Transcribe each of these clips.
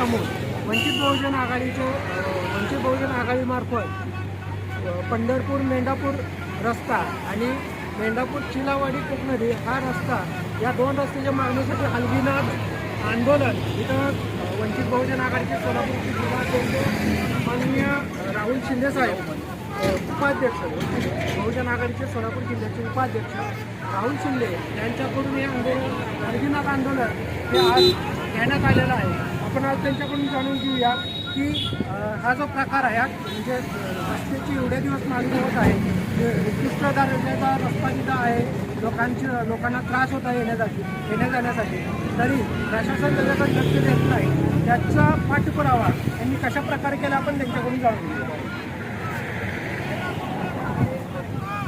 समोर वंचित बहुजन आघाडीचे वंचित बहुजन आघाडीमार्फत पंढरपूर मेंढापूर रस्ता आणि मेंढापूर चिलावाडी कोकनदी हा रस्ता या दोन रस्त्याच्या मागणीसाठी हलगीनाथ आंदोलन इथं वंचित बहुजन आघाडीचे सोलापूरचे जिल्हाध्यक्ष माननीय राहुल शिंदे साहेब उपाध्यक्ष बहुजन आघाडीचे सोलापूर जिल्ह्याचे उपाध्यक्ष राहुल शिंदे यांच्याकडून हे आंदोलन हलगीनाथ आंदोलन हे आज घेण्यात आलेलं आहे. आपण आज त्यांच्याकडून जाणून घेऊया की हा जो प्रकार आहे हा म्हणजे रस्त्याची एवढे दिवस मागणी होत आहे जे उत्कृष्ट दर्जाचा रस्ता तिथं आहे लोकांची लोकांना त्रास होता येण्यासाठी येण्या जाण्यासाठी तरी प्रशासन त्याच्याकडे लक्ष देत नाही. त्याचा पाठपुरावा त्यांनी कशा प्रकारे केला आपण त्यांच्याकडून जाणून घेऊया.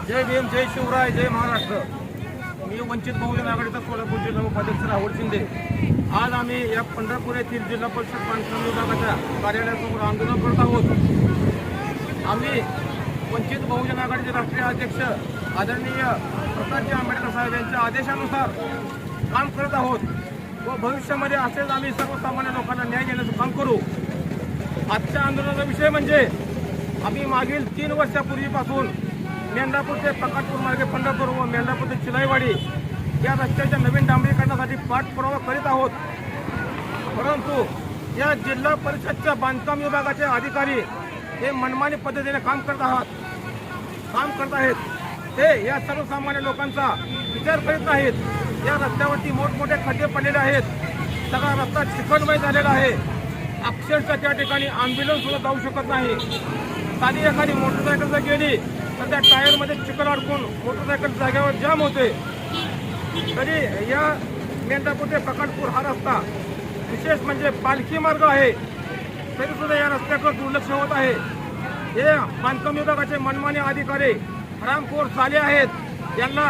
जय भीम जय शिवराय जय महाराष्ट्र. मी वंचित बहुजन आघाडीचा सोलापूर जिल्हा उपाध्यक्ष राहुल शिंदे. आज आम्ही या पंढरपूर येथील जिल्हा परिषद बांधकाम विभागाच्या कार्यालयासमोर आंदोलन करत आहोत. आम्ही वंचित बहुजन आघाडीचे राष्ट्रीय अध्यक्ष आदरणीय प्रकाशजी आंबेडकर साहेब यांच्या आदेशानुसार काम करत आहोत व भविष्यामध्ये असेच आम्ही सर्वसामान्य लोकांना न्याय देण्याचं काम करू. आजच्या आंदोलनाचा विषय म्हणजे आम्ही मागील तीन वर्षापूर्वीपासून मेंढापूर ते प्रकाशपूर मार्गे पंढरपूर व मेंढापूर ते चिलाईवाडी या रस्त्याच्या नवीन डांबरीकरणासाठी पाठपुरावा करीत आहोत. परंतु या जिल्हा परिषदच्या बांधकाम विभागाचे अधिकारी हे मनमानी पद्धतीने काम करत आहात. काम करत आहेत. ते या सर्वसामान्य लोकांचा विचार करीत नाहीत या रस्त्यावरती मोठमोठे खड्डे पडलेले आहेत. सगळा रस्ता चिकटमय झालेला आहे. अक्षरशः त्या ठिकाणी ॲम्ब्युलन्स सुद्धा जाऊ शकत नाही. साधी एखादी मोटरसायकल जर गेली सध्या टायरमध्ये चिकट अडकून मोटरसायकल जागेवर जाम होते. तरी या मेंढापूर ते पकडपूर हा रस्ता विशेष म्हणजे पालखी मार्ग आहे. तरी सुद्धा या रस्त्याकडे दुर्लक्ष होत आहे. हे बांधकाम विभागाचे मनमानी अधिकारी हरामखोर साले आहेत. यांना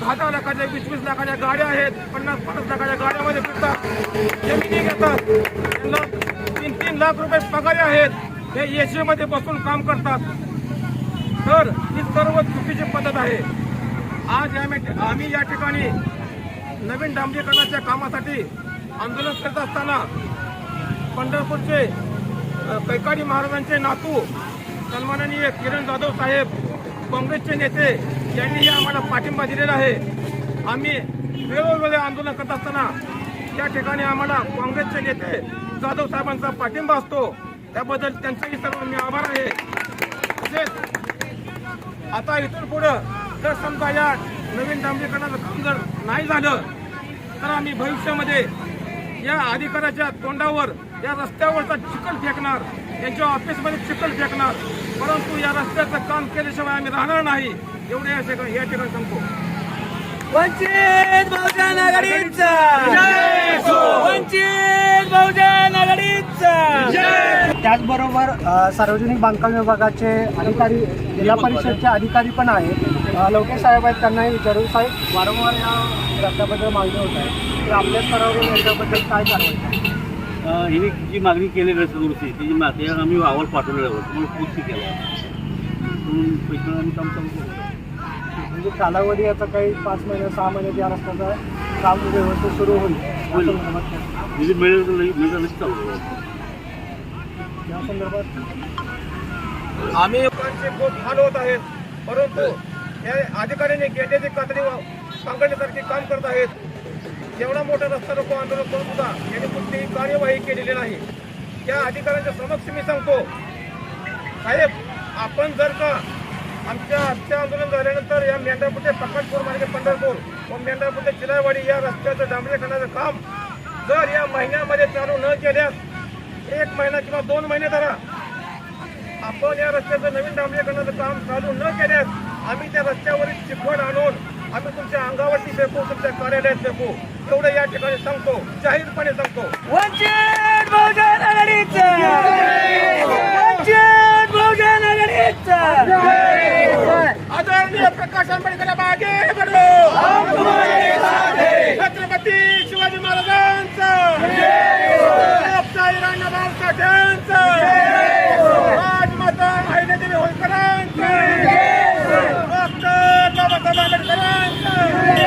दहा दहा लाखाच्या वीस वीस लाखाच्या गाड्या आहेत. पन्नास पन्नास लाखाच्या गाड्यामध्ये फिरतात. जमिनी घेतात. त्यांना तीन तीन लाख रुपये पगारी आहेत. हे एसीमध्ये बसून काम करतात. तर ही सर्व चुकीची पद्धत आहे. आज या आम्ही या ठिकाणी नवीन डांबरीकरणाच्या कामासाठी आंदोलन करत असताना पंढरपूरचे कैकाडी महाराजांचे नातू सन्माननीय किरण जाधव साहेब काँग्रेसचे नेते यांनीही आम्हाला पाठिंबा दिलेला आहे. आम्ही वेगवेगळे आंदोलन करत असताना त्या ठिकाणी आम्हाला काँग्रेसचे नेते जाधव साहेबांचा पाठिंबा असतो. त्याबद्दल त्यांचाही सर्व मी आभार आहे. तसेच आता इथून पुढं जर समजा या नवीन डांबरीकरणाचं काम जर नाही झालं तर आम्ही भविष्यामध्ये या अधिकाऱ्याच्या तोंडावर या रस्त्यावरचा चिखल फेकणार त्यांच्या ऑफिसमध्ये चिखल फेकणार. परंतु या रस्त्याचं काम केल्याशिवाय आम्ही राहणार नाही. एवढे या ठिकाणी या ठिकाणी सांगतो. वंचित बहुजन आघाडीचा. वंचित बहुजन आघाडीचा. त्याचबरोबर सार्वजनिक बांधकाम विभागाचे अधिकारी जिल्हा परिषदचे अधिकारी पण आहेत. लवके साहेब आहेत त्यांनाही विचारू. साहेब वारंवार या रस्त्याबद्दल मागणी होत आहे. तर आपल्या स्तरावरून याच्याबद्दल काय कारवाई? हिने जी मागणी केलेली आहे दुरुस्ती त्याची मागणी आम्ही अहवाल पाठवलेला होता म्हणून पूर्ती केला म्हणून पैसे आम्ही काम चालू करू म्हणजे कालावधी आता काही पाच महिने सहा महिने या रस्त्याचं काम व्यवस्थित सुरू होईल? निधी मिळेल तर मिळेल तर चालू करू या संदर्भात आम्ही लोकांचे खूप हाल होत आहेत परंतु या अधिकाऱ्यांनी गेटेची कातडी सांगण्यासारखे काम करत आहेत. एवढा मोठा रस्ता रोको आंदोलन करून सुद्धा यांनी कुठलीही कार्यवाही केलेली नाही. त्या अधिकाऱ्यांच्या समक्ष मी सांगतो साहेब आपण जर का आमच्या आजच्या आंदोलन झाल्यानंतर या मेंढापूर ते प्रकाशपूर मार्गे पंढरपूर व मेंढापूर ते चिलाईवाडी या रस्त्याचं डांबरीकरणाचं काम जर या महिन्यामध्ये चालू न केल्यास एक महिना किंवा दोन महिने धरा. आपण या रस्त्याचं नवीन डांबरीकरणाचं काम चालू न केल्यास आम्ही त्या रस्त्यावरील चिखल आणून आम्ही तुमच्या अंगावरती फेकू तुमच्या कार्यालयात फेकू. एवढं या ठिकाणी सांगतो जाहीरपणे सांगतो. वंचित बहुजन आघाडीचा! वंचित बहुजन आघाडीचा! आदरणीय प्रकाश आंबेडकर मागे पडलो? छत्रपती शिवाजी महाराजांचा. राणाभाऊ साठ्यांचा राजमाता आईने देवी होळकरांचा. डॉक्टर बाबासाहेब आंबेडकरांचा.